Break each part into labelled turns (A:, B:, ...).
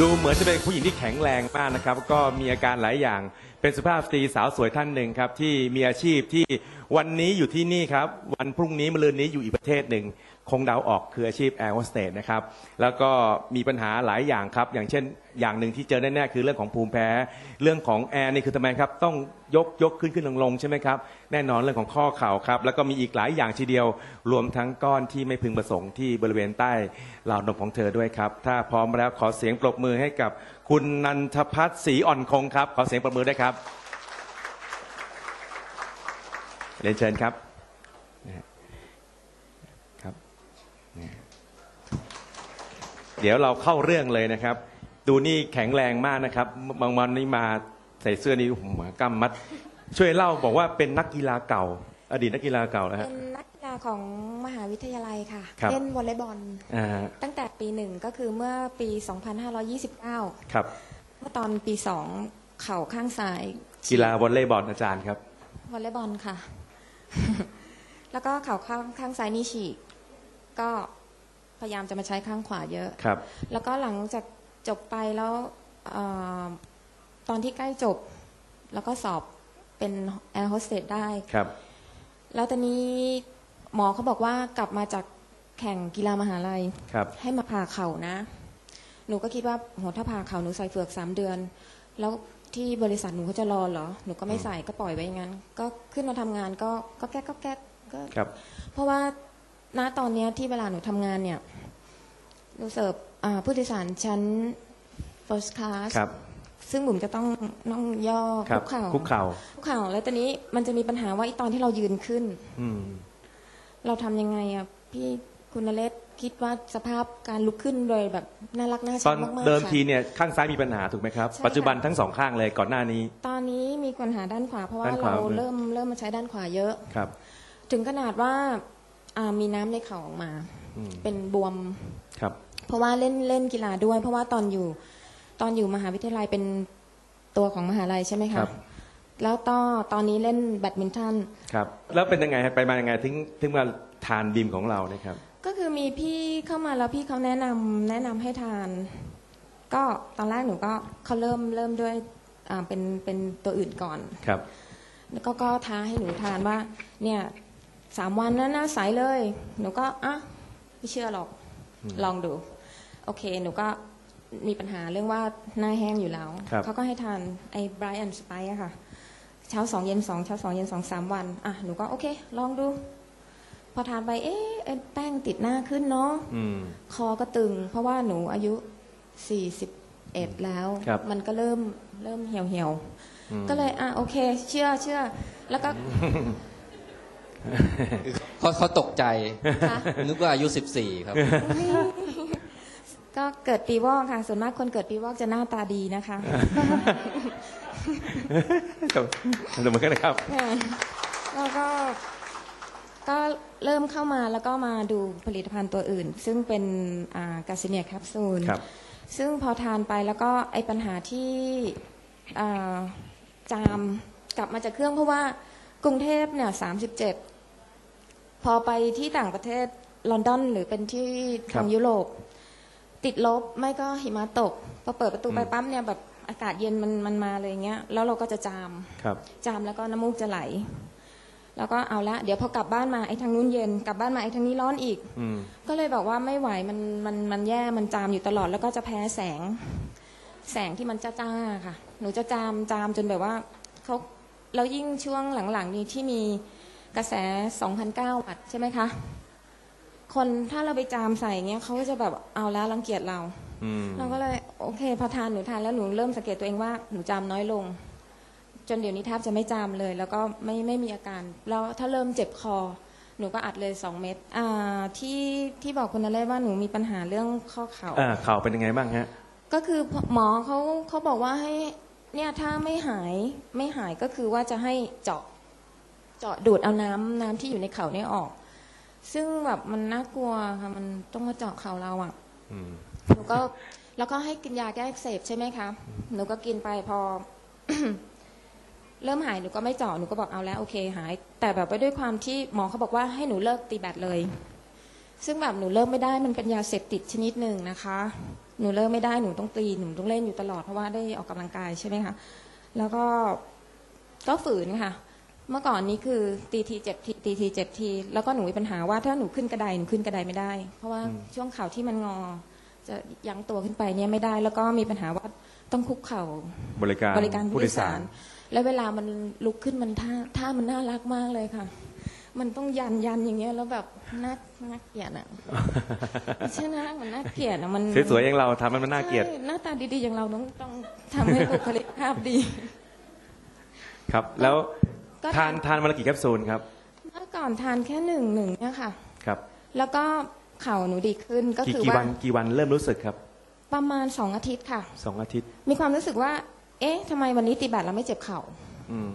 A: ดูเหมือนจะเป็นผู้หญิงที่แข็งแรงมากนะครับ ก็มีอาการหลายอย่าง เป็นสุภาพสตรีสาวสวยท่านหนึ่งครับ ที่มีอาชีพที่วันนี้อยู่ที่นี่ครับ วันพรุ่งนี้มะรืนนี้อยู่อีกประเทศหนึ่ง คงเดาออกคืออาชีพแอร์โฮสเตสนะครับ แล้วก็มีปัญหาหลายอย่างครับ อย่างเช่น อย่างหนึ่งที่เจอแน่ๆคือเรื่องของภูมิแพ้เรื่องของแอร์นี่คือทำไมครับ ต้องยกยกขึ้นขึ้นลงลงใช่ไหมครับแน่นอนเรื่องของข้อเข่าครับแล้วก็มีอีกหลายอย่างทีเดียว รวมทั้งก้อนที่ไม่พึงประสงค์ที่บริเวณใต้เหล่านมของเธอด้วยครับถ้าพร้อมแล้วขอเสียงปรบมือให้กับ คุณนันทพัฒน์ศรีอ่อนคงครับ ขอเสียงปรบมือด้วยครับเรียนเชิญครับครับ เดี๋ยวเราเข้าเรื่องเลยนะครับ ดูนี่แข็งแรงมากนะครับ บางวันนี้มาใส่เสื้อนี่หัวกำมัด ช่วยเล่าบอกว่าเป็นนักกีฬาเก่า อดีตนักกีฬาเก่าแล้วฮะ
B: เป็นนักกีฬา ของมหาวิทยาลัยค่ะ
A: ครับ
B: เล่นวอลเลย์บอล
A: อ่า
B: ตั้งแต่ปีหนึ่งก็คือเมื่อปี 2529
A: ครับ
B: เมื่อตอนปีสองเข่าข้างซ้าย
A: กีฬาวอลเลย์บอลอาจารย์ครับ
B: วอลเลย์บอลค่ะ แล้วก็เข่าข้างข้างซ้ายนี่ฉีก ก็พยายามจะมาใช้ข้างขวาเยอะ
A: ครับ
B: แล้วก็หลังจากจบไปแล้วเออตอนที่ใกล้จบ แล้วก็สอบเป็นแอร์โฮสเตสได้
A: ครับ
B: แล้วตอนนี้ หมอเขาบอกว่ากลับมาจากแข่งกีฬามหาลัย
A: ครับ
B: ให้มาผ่าเข่านะ หนูก็คิดว่าโหถ้าผ่าเข่าหนูใส่เฟือกสามเดือน แล้วที่บริษัทหนูเขาจะรอเหรอ หนูก็ไม่ใส่ก็ปล่อยไว้อย่างนั้น ก็ขึ้นมาทำงานก็ก็แก๊กก็แก๊กก็
A: ครับ
B: เพราะว่าณตอนเนี้ยที่เวลาหนูทำงานเนี่ย หนูเสิร์ฟอ่าผู้โดยสารชั้น first class
A: ครับ
B: ซึ่งบุ๋มจะต้องนั่งย่อ
A: ครั
B: คุ
A: บ
B: กเข่า
A: คุกเข่า
B: คุกเข่าแล้วตอนนี้มันจะมีปัญหาว่าไอตอนที่เรายืนขึ้น
A: อืม
B: เราทำยังไงอะพี่คุณนเรศคิดว่าสภาพการลุกขึ้นโดยแบบน่ารักน่า
A: ต
B: ชั
A: องน
B: มากๆ
A: เดิม
B: ค่ะ
A: ทีเนี่ยข้างซ้ายมีปัญหาถูกไหมครับ
B: ใช่ค่ะ
A: ปัจจุบันทั้งสองข้างเลยก่อนหน้านี้
B: ตอนนี้มีปัญหาด้านขวาเพราะว่า
A: ด้านขวา
B: เราเริ่มเริ่มมาใช้ด้านขวาเยอะ
A: ครับ
B: ถึงขนาดว่าอ่ามีน้ำในเข่าออกมา
A: อืม
B: เป็นบวม
A: ครับ
B: เพราะว่าเล่นเล่นกีฬาด้วย เพราะว่าตอนอยู่ตอนอยู่มหาวิทยาลัยเป็นตัวของมหาลัยใช่ไหม
A: ครั
B: คะ
A: บ
B: แล้วต่อตอนนี้เล่นแบดมินตัน
A: ครับ แล้วเป็นยังไงฮะไปมายังไงถึงถึงมาทานบิมของเราเนี่ยครับ
B: ก็คือมีพี่เข้ามาแล้วพี่เขาแนะนำแนะนำให้ทาน ก็ตอนแรกหนูก็เขาเริ่มเริ่มด้วยอ่าเป็นเป็นตัวอื่นก่อน
A: ครับ
B: แล้วก็ก็ท้าให้หนูทานว่า เนี่ยสามวันนั้นนะใสเลย หนูก็อะไม่เชื่อหรอก
A: อืม
B: ลองดู โอเค หนูก็มีปัญหาเรื่องว่าหน้าแห้งอยู่แล้ว
A: ครับ
B: เขาก็ให้ทานไอ้ไบรอันสไปอะค่ะ เช้าสองเย็นสองเช้าสองเย็นสองสามวันอะหนูก็โอเค ลองดู พอทานไปเอ๊ะเอ๊ะแป้งติดหน้าขึ้นเนาะ
A: อืม
B: คอก็ตึง เพราะว่าหนูอายุ41แล้ว
A: ครับ
B: มันก็เริ่มเริ่มเหี่ยวเหี่ยวๆ
A: อืม
B: ก็เลยอะโอเค เชื่อเชื่อ แล้วก็
C: เขาเขาตกใจ
B: คะ
C: นึกว่าอายุ14ครับ
B: ก็เกิดปีวอกค่ะ ส่วนมากคนเกิดปีวอกจะหน้าตาดีนะคะ
A: ครับเหมือนกันนะครับ
B: แล้วก็ก็เริ่มเข้ามาแล้วก็มาดูผลิตภัณฑ์ตัวอื่น ซึ่งเป็นกาซิเนียแคปซูล
A: ครับ
B: ซึ่งพอทานไปแล้วก็ไอ้ปัญหาที่อ่าจามกลับมาจากเครื่องเพราะว่ากรุงเทพเนี่ยสามสิบเจ็ดพอไปที่ต่างประเทศลอนดอนหรือเป็นที่
A: ครั
B: ทา
A: บ
B: งยุโรปติดลบไม่ก็หิมะตกพอเปิดประตูไป
A: อืม
B: ปั๊มเนี่ยแบบ อากาศเย็นมันมันมาเลยอย่างเงี้ย แล้วเราก็จะจาม
A: ครับ
B: จามแล้วก็น้ำมูกจะไหล แล้วก็เอาละ เดี๋ยวพอกลับบ้านมาไอ้ทางนู้นเย็น กลับบ้านมาไอ้ทางนี้ร้อนอีก
A: อืม
B: ก็เลยบอกว่าไม่ไหวมันมันมันแย่มันจามอยู่ตลอดแล้วก็จะแพ้แสง แสงที่มันจ้าๆค่ะ หนูจะจามจามจนแบบว่าเขาแล้วยิ่งช่วงหลังๆนี้ที่มีกระแส 2,009วัตต์ใช่ไหมคะ คนถ้าเราไปจามใส่เงี้ยเขาก็จะแบบเอาแล้วรังเกียจเรา
A: อืม
B: เราก็เลยโอเค พอทานหนูทานแล้วหนูเริ่มสังเกตตัวเองว่าหนูจามน้อยลง จนเดี๋ยวนี้แทบจะไม่จามเลย แล้วก็ไม่ไม่มีอาการ แล้วถ้าเริ่มเจ็บคอ หนูก็อัดเลยสองเม็ดอ่าที่ที่บอกคุณนเรศว่าหนูมีปัญหาเรื่องข้อเข่า
A: อ่าข่าวเป็นยังไงบ้างฮะ
B: ก็คือหมอเขาเขาบอกว่าให้เนี่ยถ้าไม่หายไม่หายก็คือว่าจะให้เจาะเจาะดูดเอาน้ำน้ำที่อยู่ในเข่าเนี่ยออก ซึ่งแบบมันน่ากลัวค่ะมันต้องมาเจาะเข่าเราอะ
A: อืม
B: หนูก็แล้วก็ให้กินยาแก้อักเสบใช่ไหมคะ หนูก็กินไปพอ เริ่มหายหนูก็ไม่เจาะหนูก็บอกเอาแล้วโอเคหาย แต่แบบว่าด้วยความที่หมอเขาบอกว่าให้หนูเลิกตีแบตเลย ซึ่งแบบหนูเลิกไม่ได้มันเป็นยาเสพติดชนิดหนึ่งนะคะ หนูเลิกไม่ได้หนูต้องตีหนูต้องเล่นอยู่ตลอดเพราะว่าได้ออกกำลังกายใช่ไหมคะ แล้วก็ก็ฝืนค่ะ เมื่อก่อนนี้คือตีทีเจ็ดทีตีทีเจ็ดทีแล้วก็หนูมีปัญหาว่าถ้าหนูขึ้นกระไดหนูขึ้นกระไดไม่ได้ เพราะว่าช่วงเข่าที่มันงอ จะยั้งตัวขึ้นไปเนี่ยไม่ได้ แล้วก็มีปัญหาว่าต้องคุกเข่า
A: บริการ
B: บริการผู้โดยสาร แล้วเวลามันลุกขึ้นมันท่าท่ามันน่ารักมากเลยค่ะ มันต้องยันยันอย่างเงี้ยแล้วแบบน่าน่าเกลียดอะไม่ใช่นะมันน่าเกลียดอะมัน
A: สวยๆอย่างเราทำให้มันน่าเกลียด
B: ใช่หน้าตาดีๆอย่างเราต้องต้องทำให้บุคลิกภาพดี
A: ครับแล้ว
B: ก็
A: ทานทานวันละกี่แคปซูลครับ
B: เมื่อก่อนทานแค่หนึ่งหนึ่งเนี่ยค่ะ
A: ครับ
B: แล้วก็เข่าหนูดีขึ้นก็
A: กี่
B: คือ
A: กี่
B: ว่า
A: วันกี่วันเริ่มรู้สึกครับ
B: ประมาณสองอาทิตย์ค่ะ
A: สองอาทิตย์
B: มีความรู้สึกว่า เอ๊ะทำไมวันนี้ตีแบตแล้วไม่เจ็บเข่า
A: อืม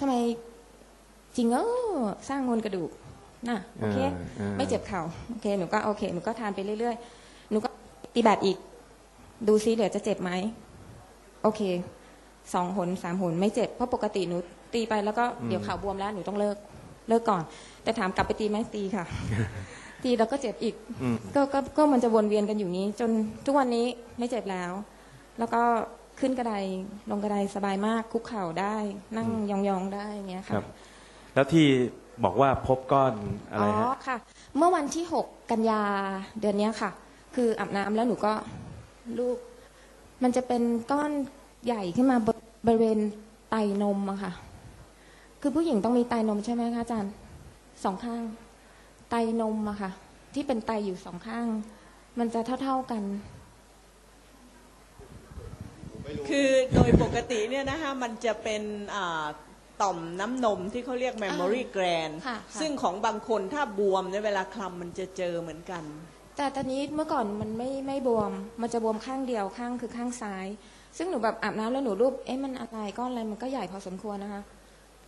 B: ทำไมจริงเออสร้างมวลกระดูกน่ะโอเค
A: อ่าอ่า
B: ไม่เจ็บเข่าโอเคหนูก็โอเคหนูก็ทานไปเรื่อยๆหนูก็ตีแบตอีก ดูซิเดี๋ยวจะเจ็บไหมโอเค สองหนสามหนไม่เจ็บเพราะปกติหนูตีไปแล้วก็เดี๋ยวเข่าบวมแล้วหนูต้องเลิกเลิกก่อน แต่ถามกลับไปตีไหมตีค่ะ ตีแล้วก็เจ็บอีก
A: อืม
B: ก็ก็ก็มันจะวนเวียนกันอยู่นี้ จนทุกวันนี้ไม่เจ็บแล้ว แล้วก็ขึ้นกระไดลงกระไดสบายมากคุกเข่าได้ นั่งยองๆได้เนี้ย
A: ครั
B: ค่ะ
A: บแล้วที่บอกว่าพบก้อนอะไร
B: อ๋อ
A: ฮะ
B: ค่ะ เมื่อวันที่หกกันยาเดือนเนี้ยค่ะ คืออาบน้ำแล้วหนูก็ลูก มันจะเป็นก้อนใหญ่ขึ้นมาบ บริเวณไตนมอะค่ะ คือผู้หญิงต้องมีไตนมใช่ไหมคะอาจารย์สองข้าง ไตนมอะค่ะ ที่เป็นไตอยู่สองข้าง มันจะเท่า ๆกัน
D: คือโดยปกติเนี่ยนะคะมันจะเป็นอ่าต่อมน้ำนมที่เขาเรียก memory gland
B: ค่ะค่ะ
D: ซึ่งของบางคนถ้าบวมในยเวลาคลำมันจะเจอเหมือนกัน
B: แต่ตอนนี้เมื่อก่อนมันไม่ไม่บวม มันจะบวมข้างเดียวข้างคือข้างซ้าย ซึ่งหนูแบบอาบน้ำแล้วหนูรูปเอ๊ะมันอะไรก้อนอะไรมันก็ใหญ่พอสมควรนะคะ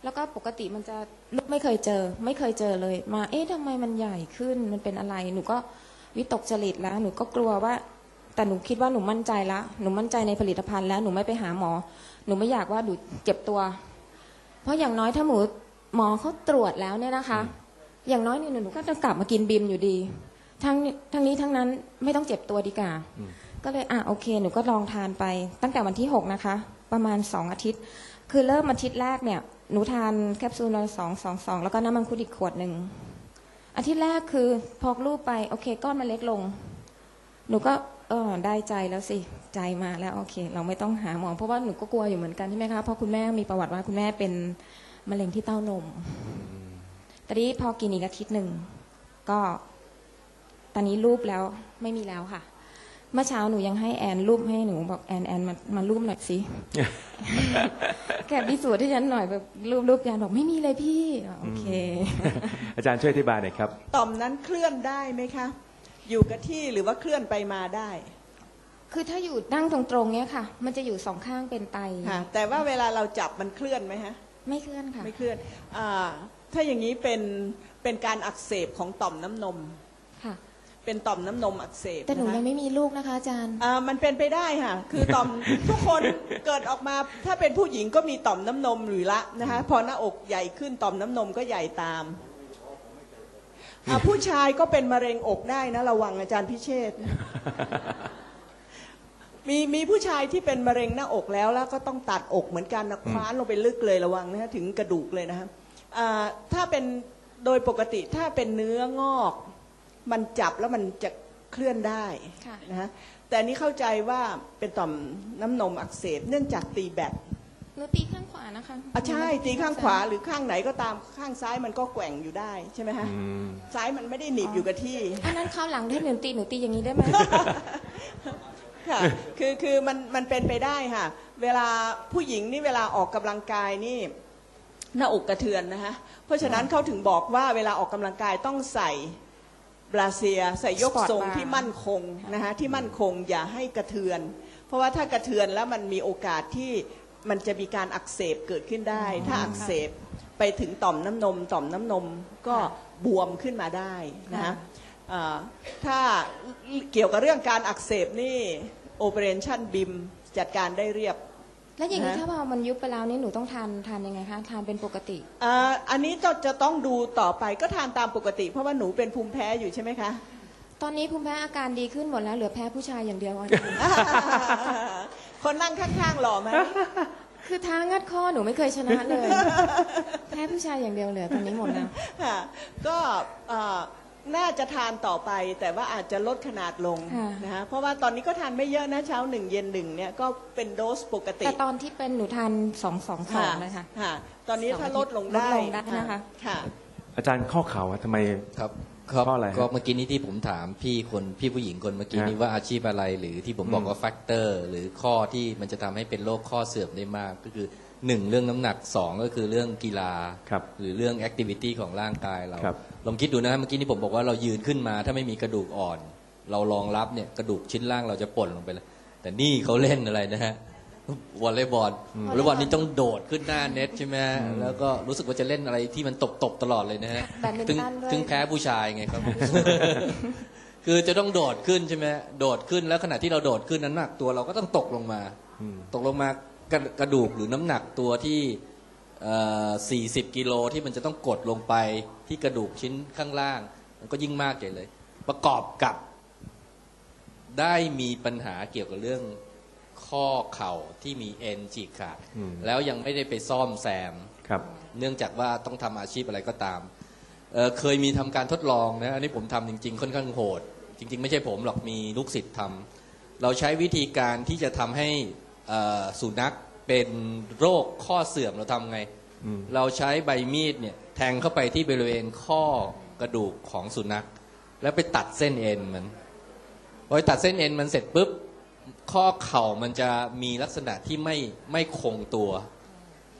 B: แล้วก็ปกติมันจะลูกไม่เคยเจอ ไม่เคยเจอเลย มาเอ๊ะทำไมมันใหญ่ขึ้นมันเป็นอะไร หนูก็วิตกจริตแล้ว หนูก็กลัวว่า แต่หนูคิดว่าหนูมั่นใจละหนูมั่นใจในผลิตภัณฑ์แล้วหนูไม่ไปหาหมอ หนูไม่อยากว่าหนูเจ็บตัว เพราะอย่างน้อยถ้าหมูหมอเขาตรวจแล้วเนี่ยนะคะ อย่างน้อยเนี่ยหนูก็จะกลับมากินบิมอยู่ดี ทั้งทั้งนี้ทั้งนั้นไม่ต้องเจ็บตัวดีกว่า ก็เลยอะโอเค หนูก็ลองทานไป ตั้งแต่วันที่ 6 นะคะ ประมาณ 2 อาทิตย์ คือเริ่มอาทิตย์แรกเนี่ย หนูทานแคปซูลละสองสองสองแล้วก็น้ำมังคุดอีกขวดหนึ่ง อาทิตย์แรกคือพอกรูปไป โอเค ก้อนมันเล็กลง หนูก็เออได้ใจแล้วสิ ใจมาแล้วโอเค เราไม่ต้องหาหมอ เพราะว่าหนูก็กลัวอยู่เหมือนกันใช่ไหมคะ เพราะคุณแม่มีประวัติว่าคุณแม่เป็นมะเร็งที่เต้านมตอนนี้พอกินอีกอาทิตย์หนึ่งก็ ตอนนี้รูปแล้วไม่มีแล้วค่ะ เมื่อเช้าหนูยังให้แอนรูปให้หนูบอกแอนแอนมามารูปหน่อยสิ แกพิสูจน์ให้ฉันหน่อยแบบรูปรูปแอนบอกไม่มีเลยพี่อะโอเค
A: อาจารย์ช่วยอธิบายหน่อยครับ
D: ต่อมนั้นเคลื่อนได้ไหมคะ อยู่กับที่หรือว่าเคลื่อนไปมาได้
B: คือถ้าอยู่นั่งตรงๆเนี้ยค่ะ มันจะอยู่สองข้างเป็นไต
D: ค่ะ แต่ว่าเวลาเราจับมันเคลื่อนไหมฮะ
B: ไม่เคลื่อนค่ะ
D: ไม่เคลื่อนอาถ้าอย่างนี้เป็นเป็นการอักเสบของต่อมน้ำนม
B: ค่ะ
D: เป็นต่อมน้ำนมอักเสบ
B: แต่หนูะ
D: คะ
B: ยังไม่มีลูกนะคะอาจารย์
D: อ่ามันเป็นไปได้ค่ะ คือต่อม ทุกคนเกิดออกมาถ้าเป็นผู้หญิงก็มีต่อมน้ำนมอยู่ละนะคะ พอหน้าอกใหญ่ขึ้นต่อมน้ำนมก็ใหญ่ตามอ่าผู้ชายก็เป็นมะเร็งอกได้นะระวังอาจารย์พิเชษฐ์ มีมีผู้ชายที่เป็นมะเร็งหน้าอกแล้วแล้วก็ต้องตัดอกเหมือนกันนะคว้านลงไปลึกเลยระวังนะฮะถึงกระดูกเลยนะฮะอ่าถ้าเป็นโดยปกติถ้าเป็นเนื้องอก มันจับแล้วมันจะเคลื่อนได้
B: ค่ะ
D: นะฮะแต่อันนี้เข้าใจว่าเป็นต่อมน้ำนมอักเสบเนื่องจากตีแบต
B: หนูตีข้างขวานะคะ
D: อะใช่ตีข้างขวาหรือข้างไหนก็ตามข้างซ้ายมันก็แกว่งอยู่ได้ใช่ไหมฮะ
A: อืม
D: ซ้ายมันไม่ได้หนีบอยู่กับที่
B: อันนั้นเข้าวหลังถ้าหนูตีหนูตีอย่างนี้ได้ไหม
D: ค่ะคือคือมันมันเป็นไปได้ค่ะ เวลาผู้หญิงนี่เวลาออกกำลังกายนี่หน้าอกกระเทือนนะคะเพราะฉะนั้นเขาถึงบอกว่าเวลาออกกำลังกายต้องใส่ บราเซียใส่ยก
B: Sport
D: ทรง
B: bar
D: ที่มั่นคงนะคะที่มั่นคงอย่าให้กระเทือน เพราะว่าถ้ากระเทือนแล้วมันมีโอกาสที่มันจะมีการอักเสบเกิดขึ้นได้ ถ้าอักเสบไปถึงต่อมน้ำนม ต่อมน้ำนมก็บวมขึ้นมาได้นะคะ
B: ค่ะ
D: อ่าถ้าเกี่ยวกับเรื่องการอักเสบนี่ Operation BIM จัดการได้เรียบ
B: แล้วอย่างนี้
D: นะ
B: ถ้าพอมันยุบไปแล้วนี่หนูต้องทานทานยังไงคะทานเป็นปกติ
D: อ่าอันนี้จะจะต้องดูต่อไปก็ทานตามปกติ เพราะว่าหนูเป็นภูมิแพ้อยู่ใช่ไหมคะ
B: ตอนนี้ภูมิแพ้อาการดีขึ้นหมดแล้วเหลือแพ้ผู้ชายอย่างเดียวอะ
D: คนนั่งข้างๆหล่อไหม
B: คือท้างัดข้อหนูไม่เคยชนะเลย แพ้ผู้ชายอย่างเดียวเหลือตอนนี้หมดแล้ว
D: ค่ะก็เอ่อ น่าจะทานต่อไป แต่ว่าอาจจะลดขนาดลง
B: ค่ะ
D: นะคะเพราะว่าตอนนี้ก็ทานไม่เยอะนะเช้าหนึ่งเย็นหนึ่งเนี่ยก็เป็นโดสปกติ
B: แต่ตอนที่เป็นหนูทานสองสองสองเลยค่ะ
D: ค่ะ ตอนนี้
B: สอง
D: ถ้า
B: อาทิ
D: ล
B: ตย์
D: ดลงได้
B: ลดลงได้นะคะ
D: ค่ะ
A: อาจารย์ข้อเข่าอะทำไม
C: ครับครับ
A: เพราะอะไรฮะ
C: ก็เมื่อกี้นี้ที่ผมถามพี่คนพี่ผู้หญิงคนเมื่อกี้นี้
A: ฮะ
C: ว่าอาชีพอะไรหรือที่ผมบอก
A: อืม
C: ว่าแฟกเตอร์ หรือข้อที่มันจะทำให้เป็นโรคข้อเสื่อมได้มาก ก็คือ หนึ่งเรื่องน้ำหนักสองก็คือเรื่องกีฬา
A: ครับ
C: หรือเรื่องแอคทิวิตี้ของร่างกายเรา
A: ครับ
C: ลองคิดดูนะเมื่อกี้นี้ผมบอกว่าเรายืนขึ้นมา ถ้าไม่มีกระดูกอ่อน เรารองรับเนี่ยกระดูกชิ้นล่างเราจะป่นลงไปเลยแต่นี่เขาเล่นอะไรนะฮะวอลเลย์บอลวอลเลย์บอลนี่ต้องโดดขึ้นหน้าเน็ตใช่ไหมฮะแล้วก็รู้สึกว่าจะเล่นอะไรที่มันตบๆตลอดเลยนะฮะ
B: แบดมิน
C: ถึง
B: ตันด้วย
C: ถึงแพ้ผู้ชายไงครับ คือจะต้องโดดขึ้นใช่ไหมโดดขึ้นแล้วขณะที่เราโดดขึ้นน้ำหนักตัวเราก็ต้องตกลงมา
A: อืม
C: ตกลงมา กระกระดูกหรือน้ำหนักตัวที่สี่สิบกิโลที่มันจะต้องกดลงไปที่กระดูกชิ้นข้างล่าง มันก็ยิ่งมากใหญ่เลย ประกอบกับได้มีปัญหาเกี่ยวกับเรื่องข้อเข่าที่มีเอ็นฉีกขาด
A: อืม
C: แล้วยังไม่ได้ไปซ่อมแซม
A: ครับ
C: เนื่องจากว่าต้องทำอาชีพอะไรก็ตามเอ่อเคยมีทำการทดลองนะ อันนี้ผมทำจริง ๆ ค่อนข้างโหด จริง ๆ ไม่ใช่ผมหรอกมีลูกศิษย์ทำเราใช้วิธีการที่จะทำให้ เอ่อสุนัขเป็นโรคข้อเสื่อมเราทำไง
A: อืม
C: เราใช้ใบมีดเนี่ยแทงเข้าไปที่บริเวณข้อกระดูกของสุนัข แล้วไปตัดเส้นเอ็นมันพอไปตัดเส้นเอ็นมันเสร็จปุ๊บ ข้อเข่ามันจะมีลักษณะที่ไม่ไม่คงตัว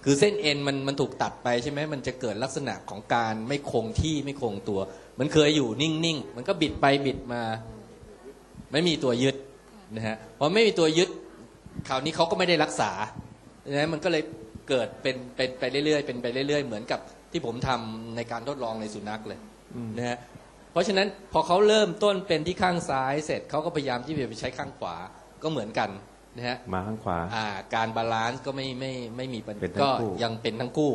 C: คือเส้นเอ็นมันมันถูกตัดไปใช่ไหมมันจะเกิดลักษณะของการไม่คงที่ไม่คงตัว มันเคยอยู่นิ่งๆ มันก็บิดไปบิดมา ไม่มีตัวยึดนะฮะพอไม่มีตัวยึด คราวนี้เขาก็ไม่ได้รักษานะมันก็เลยเกิดเป็นเป็นไปเรื่อยๆเป็นไปเรื่อยๆ เหมือนกับที่ผมทำในการทดลองในสุนัขเลย
A: อืม
C: นะฮะเพราะฉะนั้นพอเขาเริ่มต้นเป็นที่ข้างซ้ายเสร็จเขาก็พยายามที่จะไปใช้ข้างขวาก็เหมือนกันนะฮะ
A: มาข้างขวา
C: อ่าการบาลานซ์ก็ไม่ไม่ไม่มีปัญ
A: เป็นทั้ง
C: ก็
A: คู่
C: ยังเป็นทั้งคู่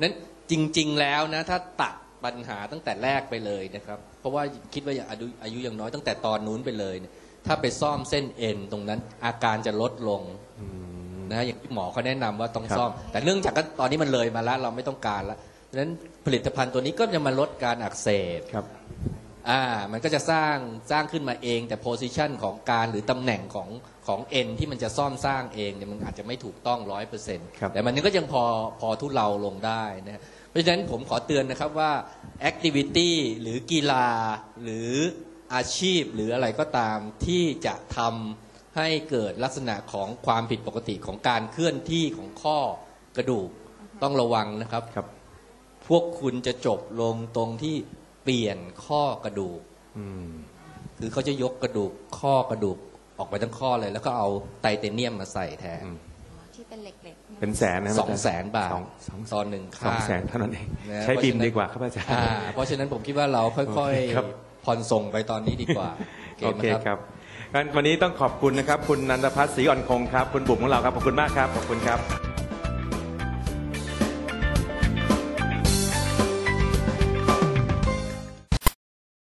C: นั้นจริง ๆ แล้วนะถ้าตัดปัญหาตั้งแต่แรกไปเลยนะครับ เพราะว่าคิดว่าอายุอายุยังน้อยตั้งแต่ตอนนู้นไปเลยเนี่ย ถ้าไปซ่อมเส้นเอ็นตรงนั้นอาการจะลดลง
A: อืม
C: นะอย่างที่หมอเขาแนะนำว่าต้อง
A: ครับ
C: ซ่อม แต่เนื่องจากก็ตอนนี้มันเลยมาแล้วเราไม่ต้องการแล้วดังนั้นผลิตภัณฑ์ตัวนี้ก็จะมาลดการอักเสบ
A: ครับ
C: อ่ามันก็จะสร้างสร้างขึ้นมาเอง แต่โพซิชันของการหรือตำแหน่งของของเอ็นที่มันจะซ่อมสร้างเองเนี่ยมันอาจจะไม่ถูกต้องร้อยเปอร์เซ็นต์
A: ครับ
C: แต่มันก็ยังพอพอทุเลาลงได้นะฮะเพราะฉะนั้นผมขอเตือนนะครับว่าแอคทิวิตี้หรือกีฬาหรือ อาชีพหรืออะไรก็ตามที่จะทำให้เกิดลักษณะของความผิดปกติของการเคลื่อนที่ของข้อกระดูกต้องระวังนะครับ
A: ครับ
C: พวกคุณจะจบลงตรงที่เปลี่ยนข้อกระดูก
A: อืม
C: คือเขาจะยกกระดูกข้อกระดูกออกไปทั้งข้อเลย แล้วก็เอาไทเทเนียมมาใส่แทน
A: อืม
B: ที่เป็นเหล็กๆ
A: เป็นแสนนะ
C: สองแสนบาท
A: สองสอง
C: ตอนหนึ่ง
A: สอ
C: ข้างง
A: แสนเท่านั้นเอง
C: นะ
A: ใช้
C: เพราะ
A: บิม
C: ฉะนั้น
A: ดีกว่าครับอาจารย์
C: อ่าเพราะฉะนั้นผมคิดว่าเราค่อย
A: โอเคครับ
C: ๆ ผ่อนส่งไปตอนนี้ดีกว่า
A: โอเค
C: ไหม
A: ครับงั้นวันนี้ต้องขอบคุณนะครับ คุณนันทพัฒน์ศรีอ่อนคงครับ คุณบุ๋มของเราครับ ขอบคุณมากครับ ขอบคุณครับ